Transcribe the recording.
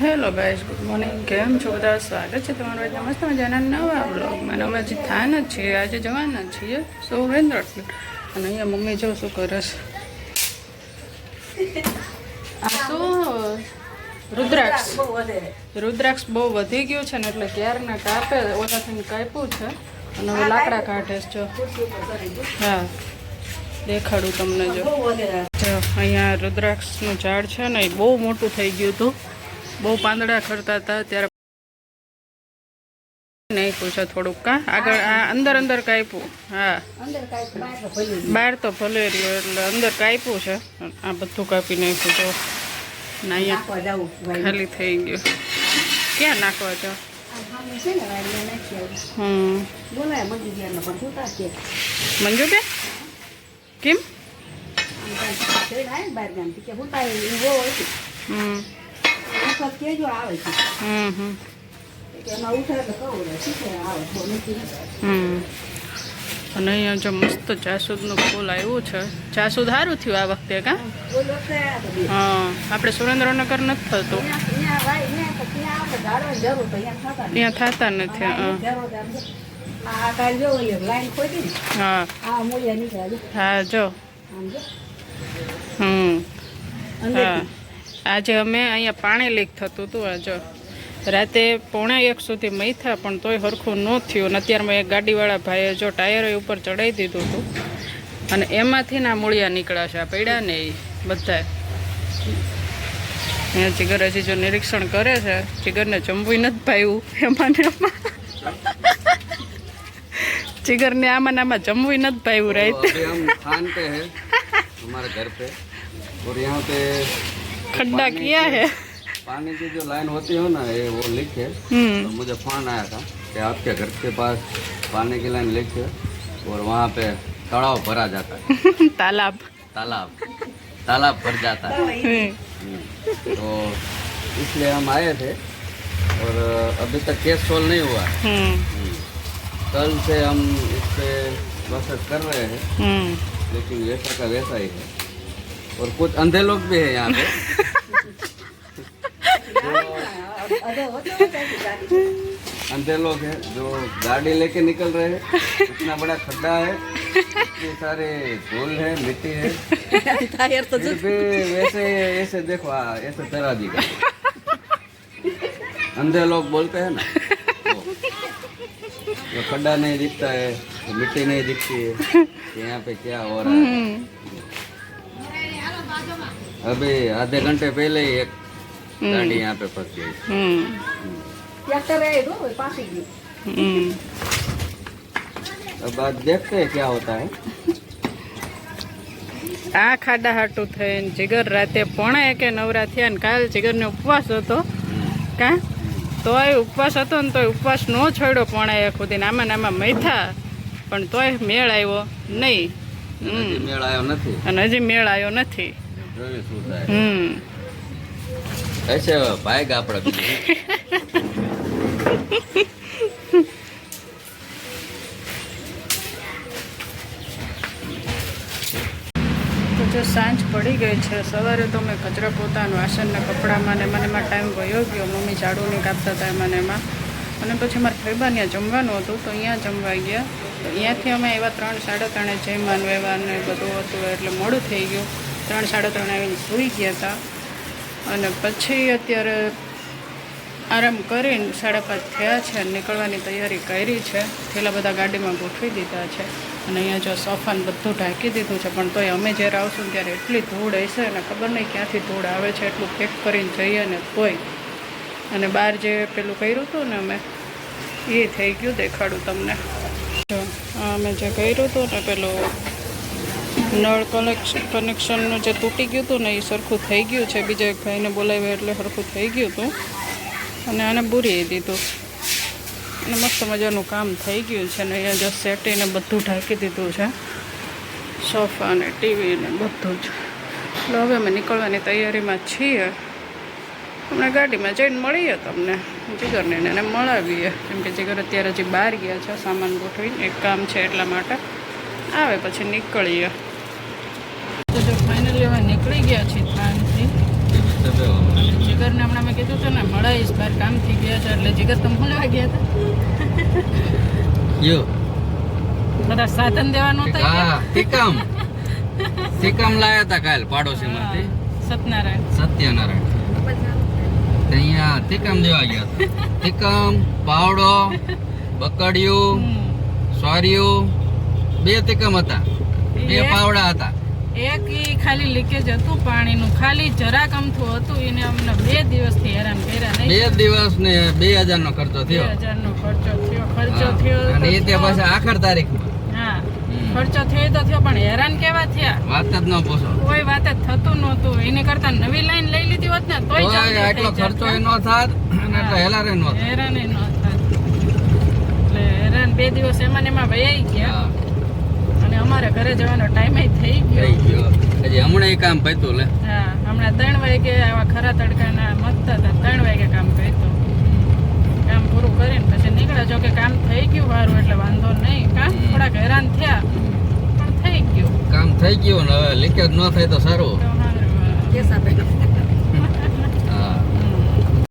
Hello guys good morning કેમ છો બધા? સ્વાગત છે તમારું આજે મસ્ત મજાના નવા બ્લોગમાં અમે હજી જ છીએ, આજે જવાના જ છીએ સૌરેન્દ્ર અને અહીંયા મમ્મી જો શું કરે છે. આ શું? રુદ્રાક્ષ. રુદ્રાક્ષ બહુ વધી ગયું છે ને એટલે ક્યારના કાપે ઓછા થઈને કાપ્યું છે. અને હવે લાકડા કાઢે છે હા, દેખાડું તમને જો, અહીંયા રુદ્રાક્ષનું ઝાડ છે ને, એ બહુ મોટું થઈ ગયું હતું. બહુ પાંદડા ખરતા હતા ત્યારે નાખ્યું છે થોડુંક કા? આગળ આ અંદર અંદર કાપ્યું હા. બહાર તો ભલે એટલે અંદર કાપ્યું છે. આ બધું કાપી નાખ્યું તો. ના અહીંયા ખાલી થઈ ગયું. ક્યાં નાખવા છો હમ. મંજુ કે કેમ હમ. હમ હમ હમ અને અહીંયા જો મસ્ત જાસૂદનું ફૂલ આવ્યું છે જાસૂદ સારું થયું આ વખતે કા હા આપણે સુરેન્દ્રનગર નથી થતું ત્યાં થતા નથી હા હા હા જો હમ હા આજે અમે અહીંયા પાણી લીક થતું હતું આ જો રાતે પોણા એક સુધી મૈથા પણ તોય સરખું ન થયું અને અત્યારમાં એક ગાડીવાળા ભાઈએ જો ટાયરો ઉપર ચડાવી દીધું હતું અને એમાંથી ના મૂળિયા નીકળ્યા છે આ પડ્યા ને એ બધા અહીંયા જીગર હજી જો નિરીક્ષણ કરે છે જીગરને જમવું નથી ભાવ્યું એમાં ને એમાં જીગરને આમાં ને આમાં જમવું નથી ભાવ્યું तो રાતે अभी हम थान पे है हमारे घर पे और यहाँ पे खड्डा किया है। पानी की जो लाइन होती है ना ये वो लीक है। हम्म। तो मुझे फ़ोन आया था कि आपके घर के पास पानी की लाइन लीक है और वहाँ पे तालाब भरा जाता है। तालाब। तालाब। तालाब भर जाता है। हम्म, हम्म, तो इसलिए हम आए थे और अभी तक केस सोल्व नहीं हुआ। कल से हम इस पे प्रोसेस कर रहे हैं। लेकिन वैसा का वैसा ही है। और कुछ अंधे लोग भी हैं यहाँ पे। अंधे लोग हैं जो गाड़ी लेके निकल रहे हैं। इतना बड़ा खड्डा है इतने सारे धूल है मिट्टी है। भी वैसे ऐसे देखो हाँ, ऐसे तरह का अंधे लोग बोलते हैं ना जो खड्डा नहीं दिखता है तो मिट्टी नहीं दिखती है यहाँ पे क्या हो रहा है। हम्म। अभी आधे घंटे पहले ही एक गाड़ी यहाँ पे फंस गई हम्म हम्म अब आज देखते हैं क्या होता है આ ખાડા હાટું થઈને જીગર રાતે પોણા એકે નવરા થયા ને કાલ જીગરને ઉપવાસ હતો કા તોય ઉપવાસ હતો ને તોય ઉપવાસ ન છોડ્યો પોણા એક સુધી ને આમાં ને આમાં મૈથા પણ તોય મેળ આવ્યો નહીં હમ હજી મેળ આવ્યો નથી અને હજી મેળ આવ્યો નથી જોઈએ શું થાય. હમ. હશે જો સાંજ પડી ગઈ છે સવારે તો મેં કચરા પોતાનું વાસણના કપડામાં ને મને એમાં ટાઈમ ગયો ગયો. મમ્મી ઝાડુને કાપતા હતા મને એમાં. અને પછી મારા ભાઈબાન ત્યાં જમવાનું હતું તો અહીંયા જમવા ગયા. તો અહીંયાથી અમે એવા ત્રણ સાડા ત્રણે જમવાનું એવા ને બધું હતું એટલે મોડું થઈ ગયું. ત્રણ સાડા ત્રણે આવીને સૂઈ ગયા હતા. અને પછી અત્યારે આરામ કરીને સાડા પાંચ થયા છે નીકળવાની તૈયારી કરી છે. થેલા બધા ગાડીમાં ગોઠવી દીધા છે અને અહીંયા જો સોફાને બધું ઢાંકી દીધું છે. પણ તોય અમે જ્યારે આવશું ત્યારે એટલી ધૂળ હશે અને ખબર નહીં ક્યાંથી ધૂળ આવે છે, એટલું પેક કરીને જઈએ ને તોય. અને બહાર જે પેલું કર્યું હતું ને અમે, એ થઈ ગયું દેખાડું તમને. અમે જે કર્યું હતું ને પેલું નળ કનેક્શન કનેક્શનનું જે તૂટી ગયું હતું ને એ સરખું થઈ ગયું છે. બીજા એક ભાઈને બોલાવ્યા એટલે સરખું થઈ ગયું હતું. અને આને બુરી દીધું. અને મસ્ત મજાનું કામ થઈ ગયું છે ને અહીંયા જો સેટીને બધું ઢાંકી દીધું છે. સોફા ને ટીવી ને બધું જ. એટલે હવે અમે નીકળવાની તૈયારીમાં છીએ. હમણાં ગાડીમાં જઈને મળીએ તમને. જીગરને એને મળાવીએ. કેમ કે જીગર અત્યારે હજી બહાર ગયા છે, સામાન ગોઠવીને. એક કામ છે એટલા માટે. આવે પછી નીકળીએ. તો ફાઇનલી હવે નીકળી ગયા છીએ અને જીગરને હમણાં મેં કીધું હતું ને મળાઈશ બહાર કામથી ગયા છે. એટલે જીગર તો મળવા ગયા હતા. યો. બધા સાધન દેવાનું હતું હા ટીકમ. ટીકમ લાયા હતા કાલ પાડોશી માંથી સત્યનારાયણ. સત્યનારાયણ. અહીંયા ટીકમ દેવા ગયા હતા. ટીકમ પાવડો બકડિયું હમ. બે ટીકમ હતા. બે? પાવડા હતા. એક એ ખાલી લીકેજ હતું પાણીનું ખાલી જરાક અમથું હતું એને અમને બે દિવસથી હેરાન કર્યા બે દિવસ ને બે હજાર નો ખર્ચો બે હજાર નો ખર્ચો થયો ખર્ચો થયો અને એ તે પાછા આખર તારીખ હા. ખર્ચો થયો તો થયો પણ હેરાન કેવા થયા? વાત જ ન પૂછો. કોઈ વાત જ થતું નહોતું. એની કરતા નવી લાઈન લઈ લીધી હોત ને તોય જાત. ખર્ચો એ નો થાત અને એટલો હેલારે નો હેરાન ન થાત. એટલે હેરાન બે દિવસ એમાં ને એમાં વયાઈ ગયા. ઘરે જવાનો ટાઈમ થઈ ગયો. થઈ ગયો. હજી હમણાં એ કામ પત્યું લે. હા હમણાં ત્રણ વાગે આવા ખરા તડકાના મસ્ત હતા ત્રણ વાગે કામ કર્યું કામ પૂરું કરીને પછી નીકળ્યા. જો કે કામ થઈ ગયું વારું એટલે વાંધો નહીં. કામ. થોડાક હેરાન થયા પણ થઈ ગયું. કામ થઈ ગયું ને હવે લીકેજ ન થાય તો સારું. કેસા સારું.